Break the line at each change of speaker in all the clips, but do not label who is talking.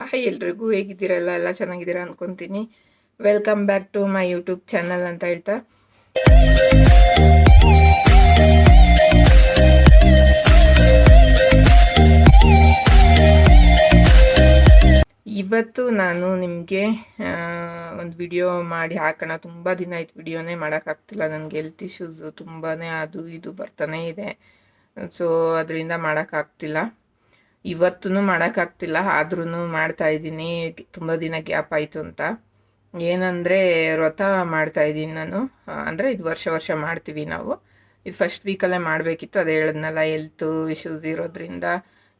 Hi, ಎಲ್ರಿಗೂ ಹೇಗಿದ್ದೀರಲ್ಲ? ಎಲ್ಲ ಚೆನ್ನಾಗಿದ್ದೀರಾ ಅನ್ಕೊಂತೀನಿ. Welcome back to my YouTube channel ಅಂತ ಹೇಳ್ತಾ. ಇವತ್ತು ನಾನು ನಿಮಗೆ ಒಂದು ವಿಡಿಯೋ ಮಾಡಿ ಹಾಕೋಣ. ತುಂಬ ದಿನ ಆಯ್ತು ವಿಡಿಯೋನೇ ಮಾಡೋಕ್ಕಾಗ್ತಿಲ್ಲ ನನಗೆ ಹೆಲ್ತ್ ಇಶ್ಯೂಸು ತುಂಬಾ ಅದು ಇದು ಬರ್ತಾನೇ ಇದೆ. ಸೊ ಅದರಿಂದ ಮಾಡೋಕ್ಕಾಗ್ತಿಲ್ಲ ಇವತ್ತೂ ಮಾಡೋಕ್ಕಾಗ್ತಿಲ್ಲ ಆದ್ರೂ ಮಾಡ್ತಾ ಇದ್ದೀನಿ, ತುಂಬ ದಿನ ಗ್ಯಾಪ್ ಆಯಿತು ಅಂತ. ಏನಂದರೆ ವ್ರತ ಮಾಡ್ತಾ ಇದ್ದೀನಿ ನಾನು. ಅಂದರೆ ಇದು ವರ್ಷ ವರ್ಷ ಮಾಡ್ತೀವಿ ನಾವು. ಇದು ಫಸ್ಟ್ ವೀಕಲ್ಲೇ ಮಾಡಬೇಕಿತ್ತು, ಅದೇ ಹೇಳಿದ್ನಲ್ಲ ಹೆಲ್ತ್ ಇಶ್ಯೂಸ್ ಇರೋದ್ರಿಂದ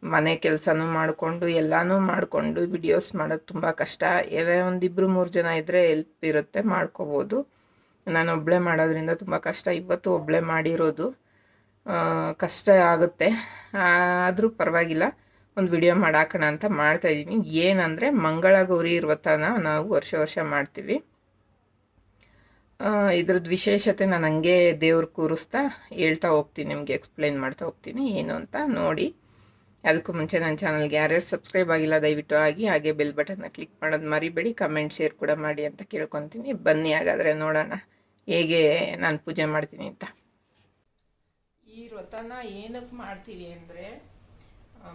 ಮನೆ ಕೆಲಸನೂ ಮಾಡಿಕೊಂಡು, ಎಲ್ಲನೂ ಮಾಡಿಕೊಂಡು ವಿಡಿಯೋಸ್ ಮಾಡೋದು ತುಂಬ ಕಷ್ಟ. ಏನೇ ಒಂದಿಬ್ಬರು ಮೂರು ಜನ ಇದ್ದರೆ ಹೆಲ್ಪ್ ಇರುತ್ತೆ, ಮಾಡ್ಕೋಬೋದು. ನಾನು ಒಬ್ಬಳೇ ಮಾಡೋದ್ರಿಂದ ತುಂಬ ಕಷ್ಟ. ಇವತ್ತು ಒಬ್ಬಳೇ ಮಾಡಿರೋದು ಕಷ್ಟ ಆಗುತ್ತೆ. ಆದರೂ ಪರವಾಗಿಲ್ಲ. ಒಂದು ವಿಡಿಯೋ ಮಾಡಾಕೋಣ ಅಂತ ಮಾಡ್ತಾ ಇದ್ದೀನಿ. ಏನಂದರೆ ಮಂಗಳ ಗೌರಿ ವ್ರತನ ನಾವು ವರ್ಷ ವರ್ಷ ಮಾಡ್ತೀವಿ. ಇದ್ರದ್ದು ವಿಶೇಷತೆ ನಾನು ಹಂಗೆ ದೇವ್ರ ಕೂರಿಸ್ತಾ ಹೇಳ್ತಾ ಹೋಗ್ತೀನಿ, ನಿಮಗೆ ಎಕ್ಸ್ಪ್ಲೈನ್ ಮಾಡ್ತಾ ಹೋಗ್ತೀನಿ ಏನು ಅಂತ ನೋಡಿ. ಅದಕ್ಕೂ ಮುಂಚೆ ನನ್ನ ಚಾನಲ್ಗೆ ಯಾರ್ಯಾರು ಸಬ್ಸ್ಕ್ರೈಬ್ ಆಗಿಲ್ಲ, ದಯವಿಟ್ಟು ಆಗಿ ಹಾಗೆ ಬೆಲ್ ಬಟನ್ನ ಕ್ಲಿಕ್ ಮಾಡೋದು ಮರಿಬೇಡಿ. ಕಮೆಂಟ್ ಶೇರ್ ಕೂಡ ಮಾಡಿ ಅಂತ ಕೇಳ್ಕೊತೀನಿ. ಬನ್ನಿ ಹಾಗಾದರೆ ನೋಡೋಣ ಹೇಗೆ ನಾನು ಪೂಜೆ ಮಾಡ್ತೀನಿ ಅಂತ. ಈ ವ್ರತನ ಏನಕ್ಕೆ ಮಾಡ್ತೀವಿ ಅಂದರೆ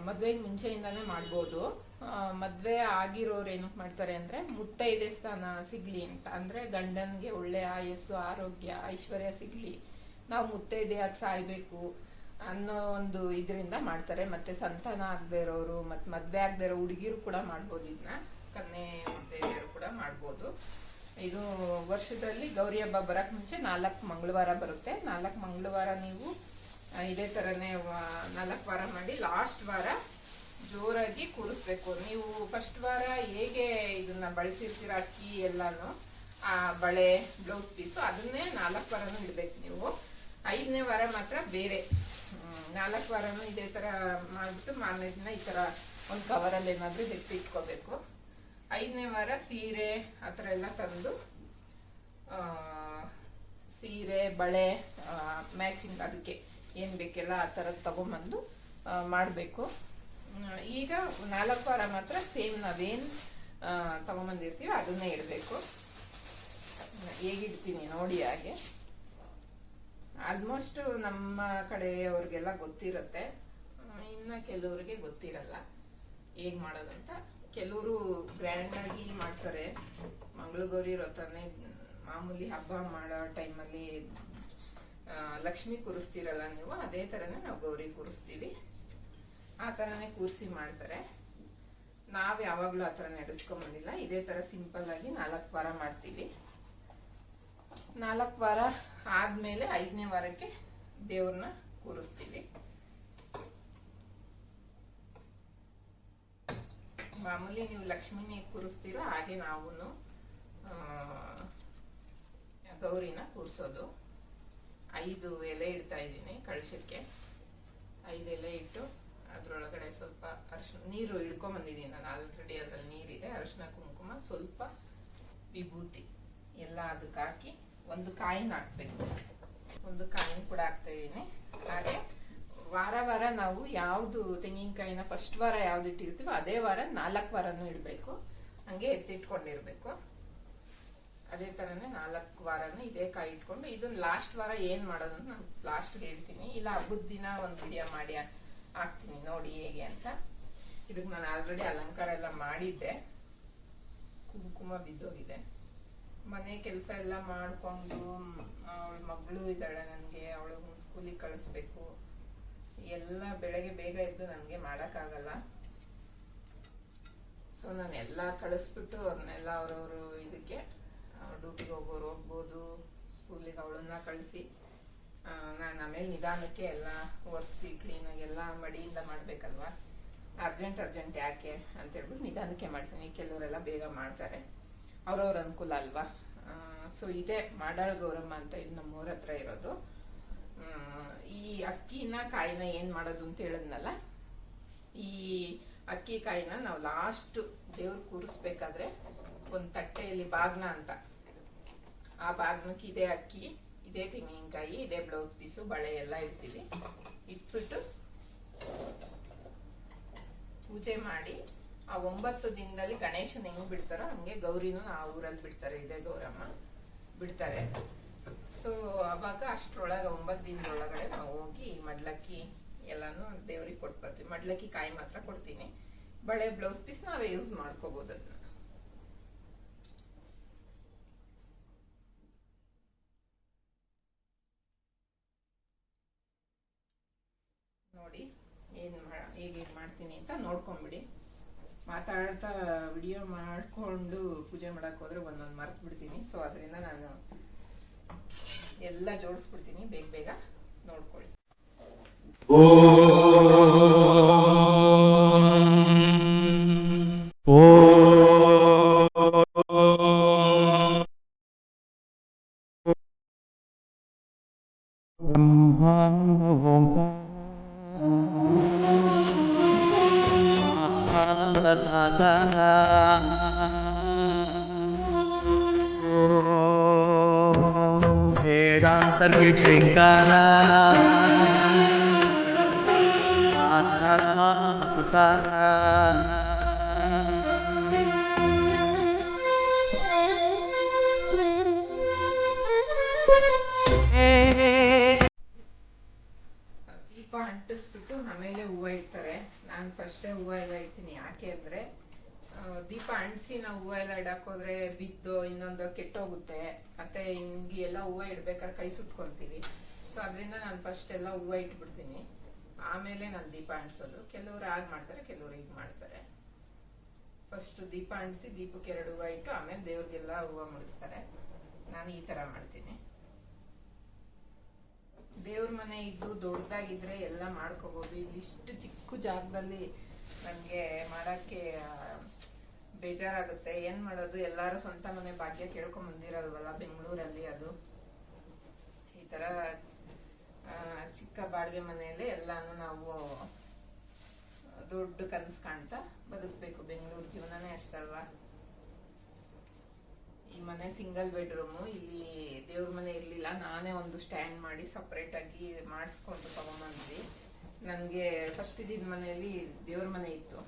ಮದುವೆಗೆ ಮುಂಚೆಯಿಂದಾನೇ ಮಾಡ್ಬೋದು. ಮದ್ವೆ ಆಗಿರೋರು ಏನಕ್ಕೆ ಮಾಡ್ತಾರೆ ಅಂದ್ರೆ ಮುತ್ತೈದೆ ಸ್ಥಾನ ಸಿಗ್ಲಿ ಅಂತ. ಅಂದ್ರೆ ಗಂಡನಿಗೆ ಒಳ್ಳೆ ಆಯಸ್ಸು, ಆರೋಗ್ಯ, ಐಶ್ವರ್ಯ ಸಿಗ್ಲಿ. ನಾವು ಮುತ್ತೈದೆಯಾಗಿ ಸಾಯ್ಬೇಕು ಅನ್ನೋ ಒಂದು ಇದರಿಂದ ಮಾಡ್ತಾರೆ. ಮತ್ತೆ ಸಂತಾನ ಆಗದೆ ಇರೋರು ಮತ್ತೆ ಮದ್ವೆ ಆಗದೆ ಇರೋ ಹುಡುಗಿರು ಕೂಡ ಮಾಡ್ಬೋದು ಇದನ್ನ ಕನ್ಯೆ ಮುತ್ತೈದೆಯರು ಕೂಡ ಮಾಡ್ಬೋದು. ಇದು ವರ್ಷದಲ್ಲಿ ಗೌರಿ ಹಬ್ಬ ಬರಕ್ ಮುಂಚೆ ನಾಲ್ಕು ಮಂಗಳವಾರ ಬರುತ್ತೆ. ನಾಲ್ಕು ಮಂಗಳವಾರ ನೀವು ಇದೇ ತರನೇ ನಾಲ್ಕು ವಾರ ಮಾಡಿ ಲಾಸ್ಟ್ ವಾರ ಜೋರಾಗಿ ಕೂರಿಸ್ಬೇಕು. ನೀವು ಫಸ್ಟ್ ವಾರ ಹೇಗೆ ಇದನ್ನ ಬಳಸಿರ್ತೀರ, ಅಕ್ಕಿ ಎಲ್ಲಾನು, ಆ, ಬಳೆ ಬ್ಲೌಸ್ ಪೀಸು ಅದನ್ನೇ ನಾಲ್ಕು ವಾರನೂ ಇಡ್ಬೇಕು ನೀವು. ಐದನೇ ವಾರ ಮಾತ್ರ ಬೇರೆ. ನಾಲ್ಕು ವಾರನೂ ಇದೇ ತರ ಮಾಡ್ಬಿಟ್ಟು ಮಾರನೇ ದಿನ ಈ ತರ ಒಂದು ಕವರಲ್ಲಿ ಏನಾದ್ರೂ ಎತ್ತಿಟ್ಕೋಬೇಕು ಐದನೇ ವಾರ ಸೀರೆ, ಆ ಥರ ಎಲ್ಲ ತಂದು ಸೀರೆ, ಬಳೆ ಮ್ಯಾಚಿಂಗ್ ಅದಕ್ಕೆ. ಏನು ಬೇಕೆಲ್ಲ ಆ ಥರದ್ದು ತಗೊಂಬಂದು ಮಾಡಬೇಕು. ಈಗ ನಾಲ್ಕು ವಾರ ಮಾತ್ರ ಸೇಮ್ ನಾವೇನು ತಗೊಂಬಂದಿರ್ತೀವಿ ಅದನ್ನೇ ಇಡಬೇಕು. ಹೇಗಿಡ್ತೀನಿ ನೋಡಿ ಹಾಗೆ. ಆಲ್ಮೋಸ್ಟ್ ನಮ್ಮ ಕಡೆಯವ್ರಿಗೆಲ್ಲ ಗೊತ್ತಿರುತ್ತೆ. ಇನ್ನ ಕೆಲವ್ರಿಗೆ ಗೊತ್ತಿರಲ್ಲ ಹೇಗ್ ಮಾಡೋದು ಅಂತ. ಕೆಲವರು ಗ್ರ್ಯಾಂಡ್ ಆಗಿ ಮಾಡ್ತಾರೆ ಮಂಗಳಗೌರಿ ವ್ರತನೇ ಮಾಮೂಲಿ ಹಬ್ಬ ಮಾಡೋ ಟೈಮಲ್ಲಿ ಲಕ್ಷ್ಮಿ ಕೂರಿಸ್ತೀರಲ್ಲ ನೀವು, ಅದೇ ತರನೇ ನಾವು ಗೌರಿ ಕೂರಿಸ್ತೀವಿ. ಆ ತರನೇ ಕೂರಿಸಿ ಮಾಡ್ತಾರೆ. ನಾವ್ ಯಾವಾಗ್ಲೂ ಆ ಥರ ನಡೆಸ್ಕೊಂಬಂದಿಲ್ಲ ಇದೇ ತರ ಸಿಂಪಲ್ ಆಗಿ ನಾಲ್ಕು ವಾರ ಮಾಡ್ತೀವಿ. ನಾಲ್ಕು ವಾರ ಆದ್ಮೇಲೆ ಐದನೇ ವಾರಕ್ಕೆ ದೇವ್ರನ್ನ ಕೂರಿಸ್ತೀವಿ. ಮಾಮೂಲಿ ನೀವು ಲಕ್ಷ್ಮಿನಿ ಕೂರಿಸ್ತೀರೋ ಹಾಗೆ ನಾವು ಗೌರಿನ ಕೂರಿಸೋದು. ಐದು ಎಲೆ ಇಡ್ತಾ ಇದ್ದೀನಿ ಕಳಶಕ್ಕೆ ಐದು ಎಲೆ ಇಟ್ಟು ಅದ್ರೊಳಗಡೆ ಸ್ವಲ್ಪ ಅರಿಶಿನ ನೀರು ಇಡ್ಕೊಂಬಂದಿದ್ದೀನಿ ನಾನು. ಆಲ್ರೆಡಿ ಅದ್ರಲ್ಲಿ ನೀರಿದೆ. ಅರಿಶಿನ ಕುಂಕುಮ, ಸ್ವಲ್ಪ ವಿಭೂತಿ. ಎಲ್ಲ ಅದಕ್ಕೆ ಹಾಕಿ ಒಂದು ಕಾಯಿನ ಹಾಕ್ಬೇಕು. ಒಂದು ಕಾಯಿನ ಕೂಡ ಹಾಕ್ತಾ ಇದ್ದೀನಿ. ಹಾಗೆ ವಾರ ವಾರ ನಾವು ಯಾವ್ದು ತೆಂಗಿನಕಾಯಿನ ಫಸ್ಟ್ ವಾರ ಯಾವ್ದು ಇಟ್ಟಿರ್ತೀವೋ ಅದೇ ವಾರ ನಾಲ್ಕು ವಾರನೂ ಇಡಬೇಕು. ಹಂಗೆ ಎತ್ತಿಟ್ಕೊಂಡಿರ್ಬೇಕು. ಅದೇ ತರನೇ ನಾಲ್ಕು ವಾರನೂ ಇದೇ ಕಾಯಿ ಇಟ್ಕೊಂಡು ಇದನ್ನ ಲಾಸ್ಟ್ ವಾರ ಏನ್ ಮಾಡೋದು ನಾನು ಲಾಸ್ಟ್ ಹೇಳ್ತೀನಿ. ಇಲ್ಲ, ಹಬ್ಬದ ದಿನ ಒಂದು ವಿಡಿಯೋ ಮಾಡಿ ಹಾಕ್ತೀನಿ, ನೋಡಿ ಹೇಗೆ ಅಂತ. ಇದಕ್ ನಾನು ಆಲ್ರೆಡಿ ಅಲಂಕಾರ ಎಲ್ಲ ಮಾಡಿದ್ದೆ. ಕುಂಕುಮ ಬಿದ್ದೋಗಿದೆ. ಮನೆ ಕೆಲಸ ಎಲ್ಲ ಮಾಡ್ಕೊಂಡು ಅವಳ ಮಗಳು ಇದ್ದಾಳೆ ನನಗೆ, ಅವಳು ಸ್ಕೂಲಿಗೆ ಕಳಿಸ್ಬೇಕು. ಎಲ್ಲ ಬೆಳಗ್ಗೆ ಬೇಗ ಎದ್ದು ನನಗೆ ಮಾಡೋಕ್ಕಾಗಲ್ಲ. ಸೊ ನಾನು ಎಲ್ಲ ಕಳಿಸ್ಬಿಟ್ಟು ಅವ್ರನ್ನೆಲ್ಲ ಅವ್ರವ್ರು ಇದಕ್ಕೆ ಡ್ಯೂಟಿಗೆ ಹೋಗೋರು ಹೋಗ್ಬೋದು ಸ್ಕೂಲಿಗೆ ಅವಳನ್ನ ಕಳಿಸಿ. ನಾನು ಆಮೇಲೆ ನಿಧಾನಕ್ಕೆ ಎಲ್ಲ ಒರೆಸಿ ಕ್ಲೀನಾಗಿ ಎಲ್ಲ ಮಡಿಯಿಂದ ಮಾಡ್ಬೇಕಲ್ವಾ? ಅರ್ಜೆಂಟ್ ಅರ್ಜೆಂಟ್ ಯಾಕೆ ಅಂತ ಹೇಳ್ಬಿಟ್ಟು ನಿಧಾನಕ್ಕೆ ಮಾಡ್ತೀನಿ. ಕೆಲವರೆಲ್ಲ ಬೇಗ ಮಾಡ್ತಾರೆ. ಅವ್ರವ್ರ ಅನುಕೂಲ ಅಲ್ವಾ? ಸೊ ಇದೇ ಮಾಡಾಳ್ ಗೌರಮ್ಮ ಅಂತ ಇದು ನಮ್ಮೂರ ಹತ್ರ ಇರೋದು. ಈ ಅಕ್ಕಿನ ಕಾಯಿನ ಏನ್ ಮಾಡೋದು ಅಂತ ಹೇಳಿದ್ನಲ್ಲ? ಈ ಅಕ್ಕಿ ಕಾಯಿನ ನಾವು ಲಾಸ್ಟ್ ದೇವ್ರ ಕೂರಿಸ್ಬೇಕಾದ್ರೆ ಒಂದ್ ತಟ್ಟೆಯಲ್ಲಿ ಬಾಗ್ನ ಅಂತ. ಆ ಬಾಗ್ನಕ್ಕೆ ಇದೇ ಅಕ್ಕಿ, ಇದೇ ತೆಂಗಿನಕಾಯಿ, ಇದೇ ಬ್ಲೌಸ್ ಪೀಸು ಬಳೆ ಎಲ್ಲ ಇಡ್ತೀವಿ. ಇಟ್ಬಿಟ್ಟು ಪೂಜೆ ಮಾಡಿ ಆ ಒಂಬತ್ತು ದಿನದಲ್ಲಿ ಗಣೇಶನ ಹೆಂಗ್ ಬಿಡ್ತಾರೋ ಹಂಗೆ ಗೌರಿನೂ ಆ ಊರಲ್ಲಿ ಬಿಡ್ತಾರೆ, ಇದೇ ಗೌರಮ್ಮ ಬಿಡ್ತಾರೆ. ಸೊ ಅವಾಗ ಅಷ್ಟ್ರೊಳಗೆ ಒಂಬತ್ತು ದಿನದೊಳಗಡೆ ನಾವು ಹೋಗಿ ಮಡ್ಲಕ್ಕಿ ಎಲ್ಲಾನು ದೇವ್ರಿಗೆ ಕೊಟ್ಟು ಬರ್ತೀವಿ. ಮಡ್ಲಕ್ಕಿ ಕಾಯಿ ಮಾತ್ರ ಕೊಡ್ತೀನಿ. ಬಳೆ ಬ್ಲೌಸ್ ಪೀಸ್ ನಾವೇ ಯೂಸ್ ಮಾಡ್ಕೋಬಹುದು ಅದನ್ನ ನೋಡಿ ಏನ್ ಮಾ ಹೇಗೆ ಮಾಡ್ತೀನಿ ಅಂತ ನೋಡ್ಕೊಂಬಿಡಿ. ಮಾತಾಡ್ತಾ ವಿಡಿಯೋ ಮಾಡ್ಕೊಂಡು ಪೂಜೆ ಮಾಡಕ್ ಹೋದ್ರೆ ಒಂದೊಂದು ಮರ್ತ್ ಬಿಡ್ತೀನಿ. ಸೊ ಅದರಿಂದ ನಾನು ಎಲ್ಲ ಜೋಡಿಸ್ಬಿಡ್ತೀನಿ. ಬೇಗ ಬೇಗ ನೋಡ್ಕೊಳ್ಳಿ. ದೀಪ ಅಂಟಿಸ್ಬಿಟ್ಟು ಆಮೇಲೆ ಹೂವ ಇಡ್ತಾರೆ. ನಾನು ಫಸ್ಟೇ ಹೂವ ಎಲ್ಲ ಇಡ್ತೀನಿ. ಯಾಕೆ ಅಂದ್ರೆ ದೀಪ ಅಂಟಿಸಿ ನಾವು ಹೂವ ಎಲ್ಲ ಇಡಕ್ ಹೋದ್ರೆ ಬಿದ್ದು ಇನ್ನೊಂದು ಕೆಟ್ಟೋಗುತ್ತೆ. ಮತ್ತೆ ಹಿಂಗೆ ಎಲ್ಲ ಹೂವ ಇಡ್ಬೇಕಾದ್ರೆ ಕೈ ಸುಟ್ಕೊಂತೀವಿ ಸೊ ಅದರಿಂದ ನಾನು ಫಸ್ಟ್ ಎಲ್ಲ ಹೂವ ಇಟ್ಬಿಡ್ತೀನಿ. ಆಮೇಲೆ ನಾನು ದೀಪ ಅಂಟಿಸೋದು. ಕೆಲವರು ಆಗ ಮಾಡ್ತಾರೆ, ಕೆಲವರು ಈಗ ಮಾಡ್ತಾರೆ. ಫಸ್ಟ್ ದೀಪ ಅಂಟಿಸಿ ದೀಪಕ್ಕೆ ಎರಡು ಹೂವ ಇಟ್ಟು ಆಮೇಲೆ ದೇವ್ರಿಗೆಲ್ಲ ಹೂವ ಮುಡಿಸ್ತಾರೆ. ನಾನು ಈ ತರ ಮಾಡ್ತೀನಿ. ದೇವ್ರ ಮನೆ ಇದ್ದು ದೊಡ್ಡದಾಗಿದ್ರೆ ಎಲ್ಲ ಮಾಡ್ಕೋಬಹುದು ಇಲ್ಲಿ ಇಷ್ಟು ಚಿಕ್ಕ ಜಾಗದಲ್ಲಿ ನನ್ಗೆ ಮಾಡಕ್ಕೆ ಬೇಜಾರಾಗುತ್ತೆ. ಏನ್ ಮಾಡೋದು? ಎಲ್ಲಾರು ಸ್ವಂತ ಮನೆ ಭಾಗ್ಯ ಕೇಳ್ಕೊಂಡ್ ಬಂದಿರೋಲ್ವಲ್ಲ ಬೆಂಗಳೂರಲ್ಲಿ ಅದು. ಈ ತರ ಚಿಕ್ಕ ಬಾಡಿಗೆ ಮನೆಯಲ್ಲೇ ಎಲ್ಲಾನು ನಾವು ದೊಡ್ಡ ಕನಸು ಕಾಣ್ತಾ ಬದುಕಬೇಕು. ಬೆಂಗಳೂರು ಜೀವನನೇ ಅಷ್ಟಲ್ವಾ? ಈ ಮನೆ ಸಿಂಗಲ್ ಬೆಡ್ರೂಮ್ ಇಲ್ಲಿ ದೇವ್ರ ಮನೆ ಇರ್ಲಿಲ್ಲ. ನಾನೇ ಒಂದು ಸ್ಟ್ಯಾಂಡ್ ಮಾಡಿ ಸಪರೇಟ್ ಆಗಿ ಮಾಡಿಸ್ಕೊಂಡು ತಗೊಂಬಂದ್ವಿ ನನ್ಗೆ ಫಸ್ಟ್ ಇದ್ದ ಮನೆಯಲ್ಲಿ ದೇವ್ರ ಮನೆ ಇತ್ತು.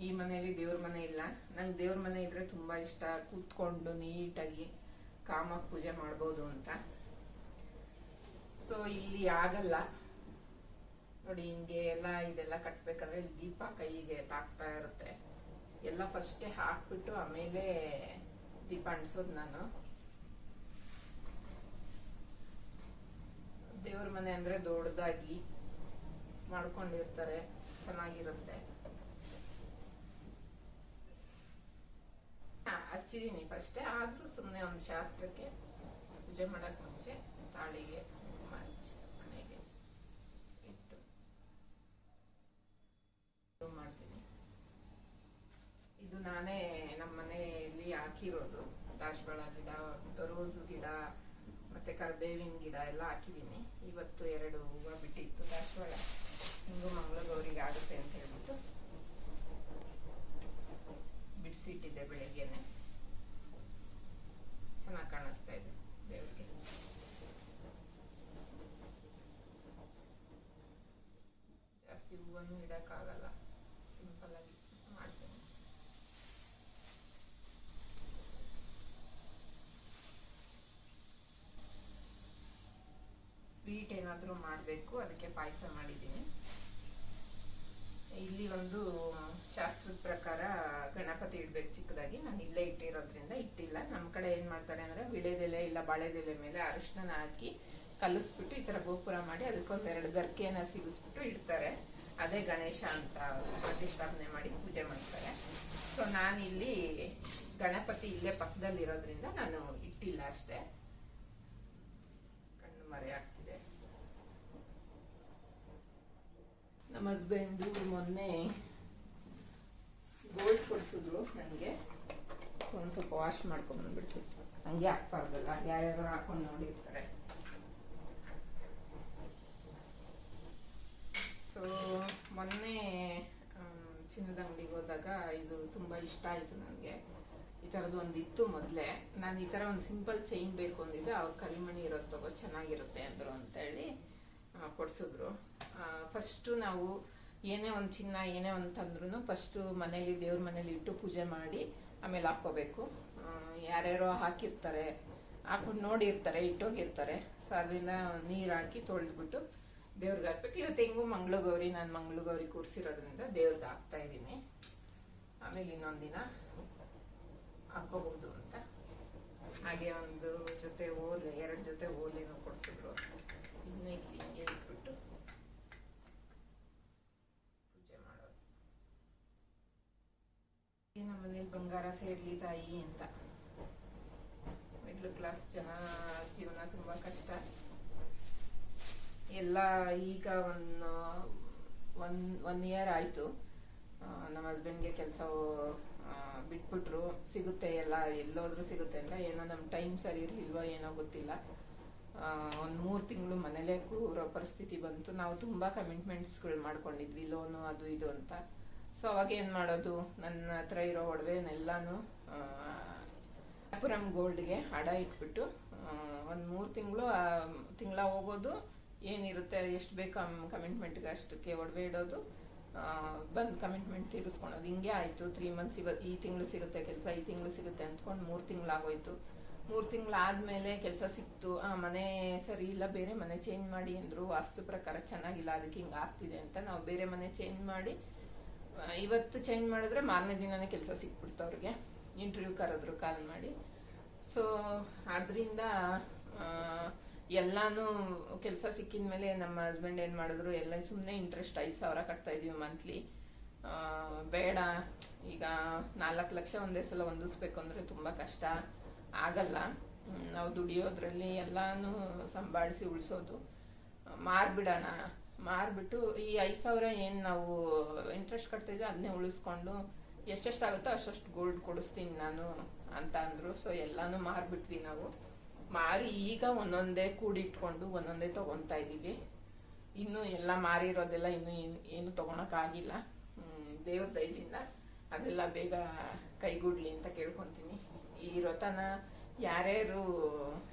ಈ ಮನೆಯಲ್ಲಿ ದೇವ್ರ ಮನೆ ಇಲ್ಲ. ನಂಗೆ ದೇವ್ರ ಮನೆ ಇದ್ರೆ ತುಂಬಾ ಇಷ್ಟ. ಕೂತ್ಕೊಂಡು ನೀಟಾಗಿ ಕಾಮಕ್ ಪೂಜೆ ಮಾಡ್ಬೋದು ಅಂತ. ಸೊ ಇಲ್ಲಿ ಆಗಲ್ಲ. ನೋಡಿ, ಹಿಂಗೆ ಎಲ್ಲ ಇದೆಲ್ಲ ಕಟ್ಬೇಕಾದ್ರೆ ಇಲ್ಲಿ ದೀಪ ಕೈಗೆ ತಾಕ್ತಾ ಇರುತ್ತೆ. ಎಲ್ಲ ಫಸ್ಟೇ ಹಾಕ್ಬಿಟ್ಟು ಆಮೇಲೆ ದೀಪ ಅಂಟಿಸೋದು ನಾನು. ದೇವ್ರ ಮನೆ ಅಂದ್ರೆ ದೊಡ್ಡದಾಗಿ ಮಾಡ್ಕೊಂಡಿರ್ತಾರೆ. ಚೆನ್ನಾಗಿರುತ್ತೆ. ಹಚ್ಚಿದೀನಿ ಫಸ್ಟೇ ಆದ್ರೂ ಸುಮ್ನೆ ಒಂದು ಶಾಸ್ತ್ರಕ್ಕೆ ಪೂಜೆ ಮಾಡಕ್ ಮುಂಚೆ ತಾಳಿಗೆ ಕುಂಕುಮ ಹಚ್ಚಿ ಮನೆಗೆ ಇಟ್ಟು ಇದು ಮಾಡ್ತೀನಿ ಇದು ನಾನೇ ನಮ್ಮ ಮನೆಯಲ್ಲಿ ಹಾಕಿರೋದು. ದಾಸವಾಳ ಗಿಡ ರೋಸ್ ಗಿಡ, ಮತ್ತೆ ಕರ್ಬೇವಿನ ಗಿಡ ಎಲ್ಲ ಹಾಕಿದೀನಿ ಇವತ್ತು ಎರಡು ಹೂವ ಬಿಟ್ಟಿತ್ತು ದಾಸವಾಳ ಹಿಂಗು ಮಂಗಳ ಗೌರಿಗೆ ಆಗುತ್ತೆ ಅಂತ ಹೇಳ್ಬಿಟ್ಟು ಬಿಡಿಸಿಟ್ಟಿದ್ದೆ ಬೆಳಿಗ್ಗೆನೆ ಚೆನ್ನಾಗಿ ಕಾಣಿಸ್ತಾ ಇದೆ ದೇವರಿಗೆ ಜಾಸ್ತಿ ಹೂವನ್ನು ಇಡಕ್ಕಾಗಲ್ಲ ಸಿಂಪಲ್ ಆಗಿ ಮಾಡ್ತೀನಿ ಸ್ವೀಟ್ ಏನಾದರೂ ಮಾಡಬೇಕು, ಅದಕ್ಕೆ ಪಾಯಸ ಮಾಡಿದ್ದೀನಿ. ಇಲ್ಲಿ ಒಂದು ಶಾಸ್ತ್ರದ ಪ್ರಕಾರ ಗಣಪತಿ ಇಡ್ಬೇಕು ಚಿಕ್ಕದಾಗಿ. ನಾನು ಇಲ್ಲೇ ಇಟ್ಟಿರೋದ್ರಿಂದ ಇಟ್ಟಿಲ್ಲ. ನಮ್ಮ ಕಡೆ ಏನ್ ಮಾಡ್ತಾರೆ ಅಂದ್ರೆ ವಿಳೆದೆಲೆ ಇಲ್ಲ ಬಾಳೆದೆಲೆ ಮೇಲೆ ಅರಿಶಿನ ಹಾಕಿ ಕಲಿಸ್ಬಿಟ್ಟು ಈ ತರ ಗೋಪುರ ಮಾಡಿ ಅದಕ್ಕೊಂದ್ ಎರಡು ಗರ್ಕೆನ ಸಿಗಿಸ್ಬಿಟ್ಟು ಇಡ್ತಾರೆ. ಅದೇ ಗಣೇಶ ಅಂತ ಪ್ರತಿಷ್ಠಾಪನೆ ಮಾಡಿ ಪೂಜೆ ಮಾಡ್ತಾರೆ. ಸೊ ನಾನು ಇಲ್ಲಿ ಗಣಪತಿ ಇಲ್ಲೇ ಪಕ್ಕದಲ್ಲಿ ಇರೋದ್ರಿಂದ ನಾನು ಇಟ್ಟಿಲ್ಲ ಅಷ್ಟೇ. ಕಣ್ಣು ಮರೆ ಆಗ್ತಿದೆ ನಮ್ಮ ಹಸ್ಬೆಂಡು ಮೊನ್ನೆ ಗೋಲ್ಡ್ ಕೊಡ್ಸಿದ್ರು ನನಗೆ. ಒಂದು ಸ್ವಲ್ಪ ವಾಶ್ ಮಾಡ್ಕೊಂಡು ಬಂದ್ಬಿಡ್ತು ಹಂಗೆ ಹಾಕ್ಬಾರ್ದಲ್ಲ ಯಾರ್ಯಾರು ಹಾಕೊಂಡು ನೋಡಿರ್ತಾರೆ. ಸೊ ಮೊನ್ನೆ ಚಿನ್ನದ ಅಂಗಡಿಗೆ ಹೋದಾಗ ಇದು ತುಂಬ ಇಷ್ಟ ಆಯಿತು ನನಗೆ. ಈ ಥರದ್ದು ಒಂದು ಇತ್ತು ಮೊದಲೇ. ನಾನು ಈ ಥರ ಒಂದು ಸಿಂಪಲ್ ಚೈನ್ ಬೇಕು ಅಂದಿದ್ದೆ, ಅವ್ರು ಕರಿಮಣಿ ಇರೋದು ತಗೋ, ಚೆನ್ನಾಗಿರುತ್ತೆ ಅಂದರು ಅಂತೇಳಿ. ಕೊಡ್ಸಿದ್ರು. ಫಸ್ಟು ನಾವು ಏನೇ ಒಂದು ಚಿನ್ನ, ಏನೇ ಒಂದು ತಂದ್ರೂ ಫಸ್ಟು ಮನೇಲಿ ದೇವ್ರ ಮನೇಲಿ ಇಟ್ಟು ಪೂಜೆ ಮಾಡಿ ಆಮೇಲೆ ಹಾಕ್ಕೋಬೇಕು. ಯಾರ್ಯಾರೋ ಹಾಕಿರ್ತಾರೆ, ಹಾಕೊಂಡು ನೋಡಿರ್ತಾರೆ, ಇಟ್ಟೋಗಿರ್ತಾರೆ. ಸೊ ಅದರಿಂದ ನೀರು ಹಾಕಿ ತೊಳೆದ್ಬಿಟ್ಟು ದೇವ್ರಿಗೆ ಹಾಕ್ಬೇಕು. ಇವತ್ತು ಹೆಂಗು ಮಂಗಳಗೌರಿ, ನಾನು ಮಂಗಳಗೌರಿ ಕೂರಿಸಿರೋದ್ರಿಂದ ದೇವ್ರಿಗೆ ಹಾಕ್ತಾ ಇದ್ದೀನಿ. ಆಮೇಲೆ ಇನ್ನೊಂದಿನ ಹಾಕೋಬಹುದು ಅಂತ. ಹಾಗೆ ಒಂದು ಜೊತೆ ಓಲೆ, ಎರಡು ಜೊತೆ ಓಲೆನೂ ಕೊಡ್ಸಿದ್ರು. ಇನ್ನು ಇಲ್ಲಿ ಹಿಂಗೆ ಪೂಜೆ ಮಾಡೋದು. ನಮ್ಮ ಮನೇಲಿ ಬಂಗಾರ ಸೇರ್ಲಿ ತಾಯಿ ಅಂತ. ಮಿಡ್ಲ್ ಕ್ಲಾಸ್ ಜನ, ಜೀವನ ತುಂಬಾ ಕಷ್ಟ. ಎಲ್ಲ ಈಗ ಒನ್ ಒನ್ ಒನ್ ಇಯರ್ ಆಯ್ತು. ನಮ್ಮ ಹಸ್ಬೆಂಡ್ಗೆ ಕೆಲಸ ಬಿಟ್ಬಿಟ್ರು. ಸಿಗುತ್ತೆ ಎಲ್ಲ, ಎಲ್ಲೋದ್ರೂ ಸಿಗುತ್ತೆ ಅಂತ. ಏನೋ ನಮ್ಮ ಟೈಮ್ ಸರಿ ಇರ್ಲಿಲ್ವೋ ಏನೋ ಗೊತ್ತಿಲ್ಲ. ಒಂದ್ ಮೂರು ತಿಂಗಳು ಮನೇಲೇ ಕೂರೋ ಪರಿಸ್ಥಿತಿ ಬಂತು. ನಾವು ತುಂಬಾ ಕಮಿಟ್ಮೆಂಟ್ಸ್ಗಳು ಮಾಡ್ಕೊಂಡಿದ್ವಿ ಲೋನು ಅದು ಇದು ಅಂತ. ಸೊ ಅವಾಗ ಏನ್ ಮಾಡೋದು? ನನ್ನ ಹತ್ರ ಇರೋ ಒಡವೆನೆಲ್ಲಾನು ಅಪುರಂ ಗೋಲ್ಡ್ಗೆ ಅಡ ಇಟ್ಬಿಟ್ಟು ಒಂದು ಮೂರ್ ತಿಂಗಳು ತಿಂಗಳ ಹೋಗೋದು. ಏನಿರುತ್ತೆ, ಎಷ್ಟು ಬೇಕು ಕಮಿಟ್ಮೆಂಟ್ಗೆ ಅಷ್ಟಕ್ಕೆ ಒಡವೆ ಇಡೋದು. ಬಂದು ಕಮಿಟ್ಮೆಂಟ್ ತೀರಿಸ್ಕೊಳೋದು. ಹಿಂಗೆ ಆಯ್ತು. ತ್ರೀ ಮಂತ್ಸ್ ಈ ತಿಂಗಳು ಸಿಗುತ್ತೆ ಕೆಲಸ, ಈ ತಿಂಗಳು ಸಿಗುತ್ತೆ ಅಂದ್ಕೊಂಡು ಮೂರ್ ತಿಂಗಳಾಗೋಯ್ತು. ಮೂರ್ ತಿಂಗಳಾದ್ಮೇಲೆ ಕೆಲಸ ಸಿಕ್ತು. ಆ ಮನೆ ಸರಿ ಇಲ್ಲ ಬೇರೆ ಮನೆ ಚೇಂಜ್ ಮಾಡಿ ಅಂದ್ರು. ವಾಸ್ತು ಪ್ರಕಾರ ಚೆನ್ನಾಗಿಲ್ಲ ಅದಕ್ಕೆ ಹಿಂಗ ಆಗ್ತಿದೆ ಅಂತ ನಾವು ಬೇರೆ ಮನೆ ಚೇಂಜ್ ಮಾಡಿ ಇವತ್ತು ಚೇಂಜ್ ಮಾಡಿದ್ರೆ ಮಾರನೇ ದಿನನೇ ಕೆಲಸ ಸಿಕ್ಬಿಡ್ತು ಅವ್ರಿಗೆ. ಇಂಟರ್ವ್ಯೂ ಕರೆದ್ರು ಕಾಲ್ ಮಾಡಿ. ಸೊ ಆದ್ರಿಂದ ಆ, ಎಲ್ಲಾನು ಕೆಲಸ ಸಿಕ್ಕಿದ್ಮೇಲೆ ನಮ್ಮ ಹಸ್ಬೆಂಡ್ ಏನ್ ಮಾಡಿದ್ರು ಎಲ್ಲ ಸುಮ್ಮನೆ ಇಂಟ್ರೆಸ್ಟ್ ಐದು ಸಾವಿರ ಕಟ್ತಾ ಇದೀವಿ ಮಂತ್ಲಿ ಬೇಡ. ಈಗ ನಾಲ್ಕು ಲಕ್ಷ ಒಂದೇ ಸಲ ಹೊಂದಿಸ್ಬೇಕು ಅಂದ್ರೆ ತುಂಬಾ ಕಷ್ಟ. ಆಗಲ್ಲ. ನಾವು ದುಡಿಯೋದ್ರಲ್ಲಿ ಎಲ್ಲಾನು ಸಂಭಾಳಿಸಿ ಉಳಿಸೋದು. ಮಾರ್ಬಿಡೋಣ. ಮಾರ್ಬಿಟ್ಟು ಈ ಐದು ಸಾವಿರ ಏನು ನಾವು ಇಂಟ್ರೆಸ್ಟ್ ಕಟ್ತಿದ್ವಿ ಅದನ್ನೇ ಉಳಿಸ್ಕೊಂಡು ಎಷ್ಟೆಷ್ಟಾಗುತ್ತೋ ಅಷ್ಟು ಗೋಲ್ಡ್ ಕೊಡಿಸ್ತೀನಿ ನಾನು ಅಂತ ಅಂದರು. ಸೊ ಎಲ್ಲಾನು ಮಾರ್ಬಿಟ್ವಿ ನಾವು. ಮಾರಿ ಈಗ ಒಂದೊಂದೇ ಕೂಡಿಟ್ಕೊಂಡು ಒಂದೊಂದೇ ತಗೊಂತಾ ಇದ್ದೀವಿ ಇನ್ನು ಎಲ್ಲ ಮಾರಿರೋದೆಲ್ಲ ಇನ್ನು ಏನ್- ಏನು ತಗೊಳಕ್ ಆಗಿಲ್ಲ ಹ್ಮ್, ದೇವ್ರ ದಯದಿಂದ ಅದೆಲ್ಲ ಬೇಗ ಕೈಗೂಡ್ಲಿ ಅಂತ ಕೇಳ್ಕೊಂತೀನಿ. ಈ ವ್ರತನ ಯಾರ್ಯಾರು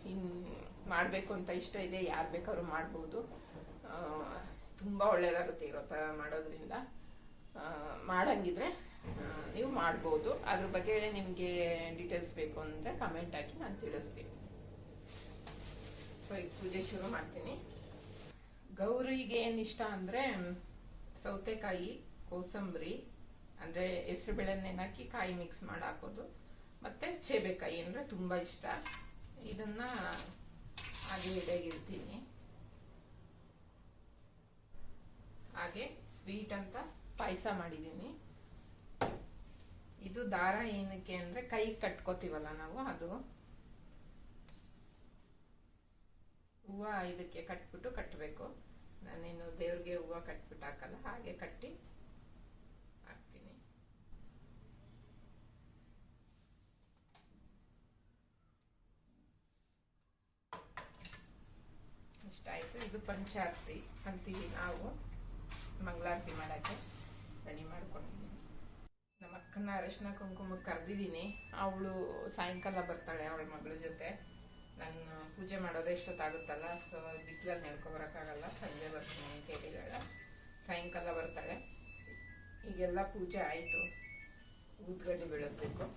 ಇನ್ ಮಾಡ್ಬೇಕು ಅಂತ ಇಷ್ಟ ಇದೆ, ಯಾರು ಬೇಕಾದ್ರು ಮಾಡ್ಬೋದು. ತುಂಬಾ ಒಳ್ಳೇದಾಗುತ್ತೆ ಈ ವ್ರತ ಮಾಡೋದ್ರಿಂದ. ಮಾಡಂಗಿದ್ರೆ ನೀವು ಮಾಡ್ಬೋದು. ಅದ್ರ ಬಗ್ಗೆ ನಿಮ್ಗೆ ಡೀಟೇಲ್ಸ್ ಬೇಕು ಅಂದ್ರೆ ಕಮೆಂಟ್ ಹಾಕಿ ನಾನು ತಿಳಿಸ್ತೀನಿ. ಸೊ ಈಗ ಪೂಜೆ ಶುರು ಮಾಡ್ತೀನಿ. ಗೌರಿಗೆ ಏನ್ ಇಷ್ಟ ಅಂದ್ರೆ ಸೌತೆಕಾಯಿ, ಕೋಸಂಬರಿ, ಅಂದ್ರೆ ಹೆಸರು ನೆನಾಕಿ ಕಾಯಿ ಮಿಕ್ಸ್ ಮಾಡಿ ಹಾಕೋದು. ಮತ್ತೆ ಚೇಬೇಕಾಯಿ ಅಂದ್ರೆ ತುಂಬಾ ಇಷ್ಟ. ಇದನ್ನ ಹಾಗೆ ಎಡೆಗಿರ್ತೀನಿ ಹಾಗೆ ಸ್ವೀಟ್ ಅಂತ ಪಾಯಸ ಮಾಡಿದೀನಿ ಇದು ದಾರ ಏನಕ್ಕೆ ಅಂದ್ರೆ ಕೈ ಕಟ್ಕೋತೀವಲ್ಲ ನಾವು, ಅದು. ಹೂವು ಇದಕ್ಕೆ ಕಟ್ಬಿಟ್ಟು ಕಟ್ಟಬೇಕು ನಾನೇನು ದೇವ್ರಿಗೆ ಹೂವು ಕಟ್ಬಿಟ್ಟು ಹಾಕಲ್ಲ, ಹಾಗೆ ಕಟ್ಟಿ ಹಾಕ್ತೀನಿ ಇಷ್ಟಾಯ್ತು ಇದು ಪಂಚಾರತಿ. ಅಂತೀವಿ ನಾವು. ಮಂಗಳಾರತಿ ಮಾಡೋಕ್ಕೆ ರೆಡಿ ಮಾಡ್ಕೊಂಡಿದ್ದೀನಿ ನಮ್ಮ ಅಕ್ಕನ ಅರಶಿನ ಕುಂಕುಮಕ್ಕೆ ಕರೆದಿದ್ದೀನಿ ಅವಳು ಸಾಯಂಕಾಲ ಬರ್ತಾಳೆ ಅವಳ ಮಗಳ ಜೊತೆ. ನಾನು ಪೂಜೆ ಮಾಡೋದೇ ಇಷ್ಟೊತ್ತಾಗುತ್ತಲ್ಲ ಸೊ ಬಿಸಿಲಲ್ಲಿ ನಡ್ಕೊ ಬರೋಕ್ಕಾಗಲ್ಲ. ಸಂಜೆ ಬರ್ತೀನಿ ಅಂತ ಹೇಳಿದಾಳೆ. ಸಾಯಂಕಾಲ ಬರ್ತಾಳೆ. ಈಗೆಲ್ಲ ಪೂಜೆ ಆಯಿತು. ಊದ್ಗಡ್ಡೆ ಬೀಳಬೇಕು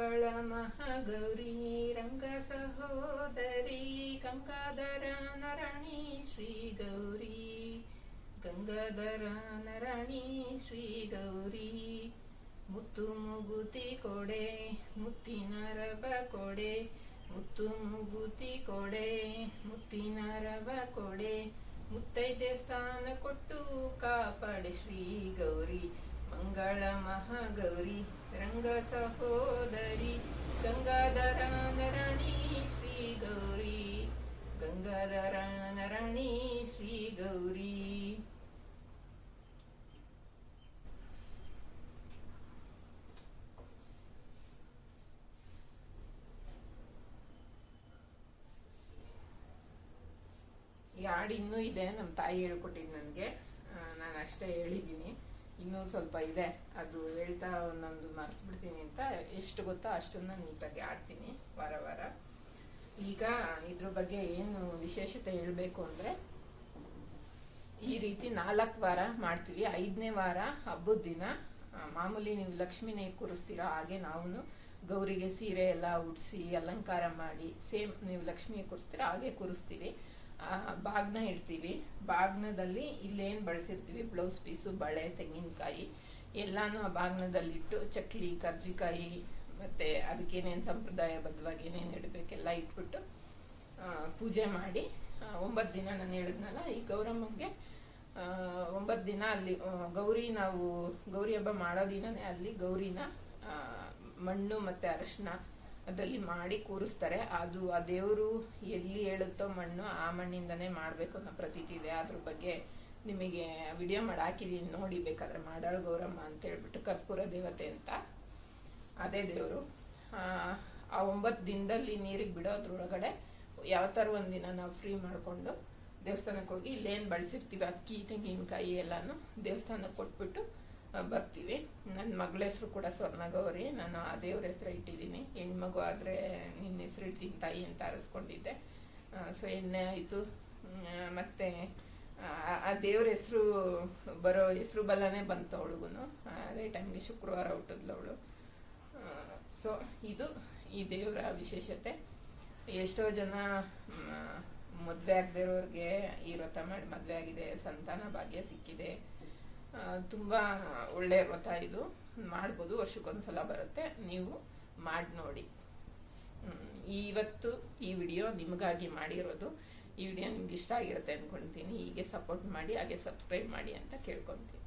ಮಂಗಳ ಮಹಾಗೌರಿ, ರಂಗ ಸಹೋದರಿ, ಗಂಗಾಧರ ನರಣಿ ಶ್ರೀ ಗೌರಿ, ಗಂಗಾಧರ ನರಣಿ ಶ್ರೀ ಗೌರಿ. ಮುತ್ತು ಮುಗುತಿ ಕೊಡೆ ಮುತ್ತಿನರಬ ಕೊಡೆ, ಮುತ್ತು ಮುಗುತಿ ಕೊಡೆ ಮುತ್ತಿನರಬ ಕೊಡೆ. ಮುತ್ತೈದೆ ಸ್ಥಾನ ಕೊಟ್ಟು ಕಾಪಾಡೆ ಶ್ರೀ ಗೌರಿ, ಮಂಗಳ ಮಹಾಗೌರಿ. ರಂಗ ಸಹೋದರಿ ಗಂಗಾಧರ ನರಣಿ ಶ್ರೀ ಗೌರಿ ಗಂಗಾಧರ ನರಣಿ ಶ್ರೀ ಗೌರಿ ಈ ಹಾಡು ಇದೆ ನಮ್ಮ ತಾಯಿ ಹೇಳ್ಕೊಟ್ಟಿದ್ದು ನನಗೆ. ನಾನು ಅಷ್ಟೇ ಹೇಳಿದ್ದೀನಿ. ಇನ್ನೂ ಸ್ವಲ್ಪ ಇದೆ. ಅದು ಹೇಳ್ತಾ ಒಂದೊಂದು ಮರ್ತು ಬಿಡ್ತೀನಿ ಅಂತ ಎಷ್ಟು ಗೊತ್ತೋ ಅಷ್ಟನ್ನ ನೀಟಾಗಿ ಆಡ್ತೀನಿ ವಾರ ವಾರ. ಈಗ ಇದ್ರ ಬಗ್ಗೆ ಏನು ವಿಶೇಷತೆ ಹೇಳಬೇಕು ಅಂದ್ರೆ, ಈ ರೀತಿ ನಾಲ್ಕು ವಾರ ಮಾಡ್ತೀವಿ. ಐದನೇ ವಾರ ಹಬ್ಬದ ದಿನ. ಮಾಮೂಲಿ ನೀವು ಲಕ್ಷ್ಮಿನೇ ಕೂರಿಸ್ತೀರಾ ಹಾಗೆ ನಾವು ಗೌರಿಗೆ ಸೀರೆ ಎಲ್ಲ ಉಡ್ಸಿ, ಅಲಂಕಾರ ಮಾಡಿ, ಸೇಮ್ ನೀವು ಲಕ್ಷ್ಮಿ ಕೂರಿಸ್ತೀರಾ ಹಾಗೆ ಕೂರಿಸ್ತೀವಿ. ಬಾಗ್ನ ಇಡ್ತೀವಿ. ಬಾಗ್ನದಲ್ಲಿ ಇಲ್ಲೇನು ಬಳಸಿರ್ತೀವಿ? ಬ್ಲೌಸ್ ಪೀಸು, ಬಳೆ, ತೆಂಗಿನಕಾಯಿ. ಎಲ್ಲಾನು ಆ ಬಾಗ್ನದಲ್ಲಿಟ್ಟು ಚಕ್ಲಿ, ಕರ್ಜಿಕಾಯಿ, ಮತ್ತೆ ಅದಕ್ಕೇನೇನು ಸಂಪ್ರದಾಯಬದ್ಧವಾಗಿ ಏನೇನು ಇಡಬೇಕೆಲ್ಲ ಇಟ್ಬಿಟ್ಟು ಪೂಜೆ ಮಾಡಿ ಒಂಬತ್ತು ದಿನ ನಾನು ಹೇಳಿದ್ನಲ್ಲ, ಈ ಗೌರಮ್ಮಗೆ ಒಂಬತ್ತು ದಿನ ಅಲ್ಲಿ ಗೌರಿ ನಾವು ಗೌರಿ ಹಬ್ಬ ಮಾಡೋ ದಿನನೇ ಅಲ್ಲಿ ಗೌರಿನ ಮಣ್ಣು ಮತ್ತೆ ಅರಶಿನ ಅದಲ್ಲಿ ಮಾಡಿ ಕೂರಿಸ್ತಾರೆ. ಅದು ಆ ದೇವರು ಎಲ್ಲಿ ಹೇಳುತ್ತೋ ಮಣ್ಣು ಆ ಮಣ್ಣಿಂದನೇ ಮಾಡಬೇಕು ಅನ್ನೋ ಪ್ರತೀತಿ ಇದೆ. ಅದ್ರ ಬಗ್ಗೆ ನಿಮಗೆ ವಿಡಿಯೋ ಮಾಡಿ ಹಾಕಿದೀನಿ. ನೋಡಿ ಬೇಕಾದ್ರೆ ಮಾಡಾಳ್ ಗೌರಮ್ಮ ಅಂತ ಹೇಳ್ಬಿಟ್ಟು ಕರ್ಪೂರ ದೇವತೆ ಅಂತ. ಅದೇ ದೇವರು. ಆ ಒಂಬತ್ತು ದಿನದಲ್ಲಿ ನೀರಿಗೆ ಬಿಡೋದ್ರೊಳಗಡೆ ಯಾವ ಥರ ಒಂದಿನ ನಾವು ಫ್ರೀ ಮಾಡಿಕೊಂಡು ದೇವಸ್ಥಾನಕ್ಕೆ ಹೋಗಿ ಇಲ್ಲೇನು ಬಳಸಿರ್ತೀವಿ. ಅಕ್ಕಿ ತೆಂಗಿನಕಾಯಿ ಎಲ್ಲಾನು ದೇವಸ್ಥಾನಕ್ಕೆ ಕೊಟ್ಬಿಟ್ಟು ಬರ್ತೀವಿ. ನನ್ನ ಮಗಳ ಹೆಸರು ಕೂಡ ಸ್ವರ್ಣ ಗೌರಿ ನಾನು ಆ ದೇವ್ರ ಹೆಸರು ಇಟ್ಟಿದ್ದೀನಿ. ಹೆಣ್ಮಗು ಆದರೆ ನಿನ್ನ ಹೆಸರು ಇಡ್ತೀನಿ ತಾಯಿ ಅಂತ ಆರಿಸ್ಕೊಂಡಿದ್ದೆ ಸೊ ಎಣ್ಣೆ ಆಯಿತು ಮತ್ತೆ, ಆ- ದೇವ್ರ ಹೆಸರು ಬರೋ ಹೆಸರು ಬಲ್ಲನೇ ಬಂತು ಅವಳಿಗೂ ಅದೇ ಟೈಮ್ಗೆ ಶುಕ್ರವಾರ ಹುಟ್ಟಿದ್ಲು ಅವಳು. ಸೊ ಇದು ಈ ದೇವರ ವಿಶೇಷತೆ. ಎಷ್ಟೋ ಜನ ಮದುವೆ ಆಗದೆ ಇರೋರಿಗೆ ಈ ವ್ರತ ಮಾಡಿ ಮದುವೆ ಆಗಿದೆ. ಸಂತಾನ ಭಾಗ್ಯ ಸಿಕ್ಕಿದೆ. ತುಂಬಾ ಒಳ್ಳೆ ವ್ರತ ಇದು. ಮಾಡ್ಬೋದು, ವರ್ಷಕ್ಕೊಂದ್ಸಲ ಬರುತ್ತೆ. ನೀವು ಮಾಡಿ ನೋಡಿ. ಇವತ್ತು ಈ ವಿಡಿಯೋ ನಿಮಗಾಗಿ ಮಾಡಿರೋದು. ಈ ವಿಡಿಯೋ ನಿಮ್ಗೆ ಇಷ್ಟ ಆಗಿರುತ್ತೆ ಅನ್ಕೊಂತೀನಿ. ಹೀಗೆ ಸಪೋರ್ಟ್ ಮಾಡಿ, ಹಾಗೆ ಸಬ್ಸ್ಕ್ರೈಬ್ ಮಾಡಿ ಅಂತ ಕೇಳ್ಕೊತೀನಿ.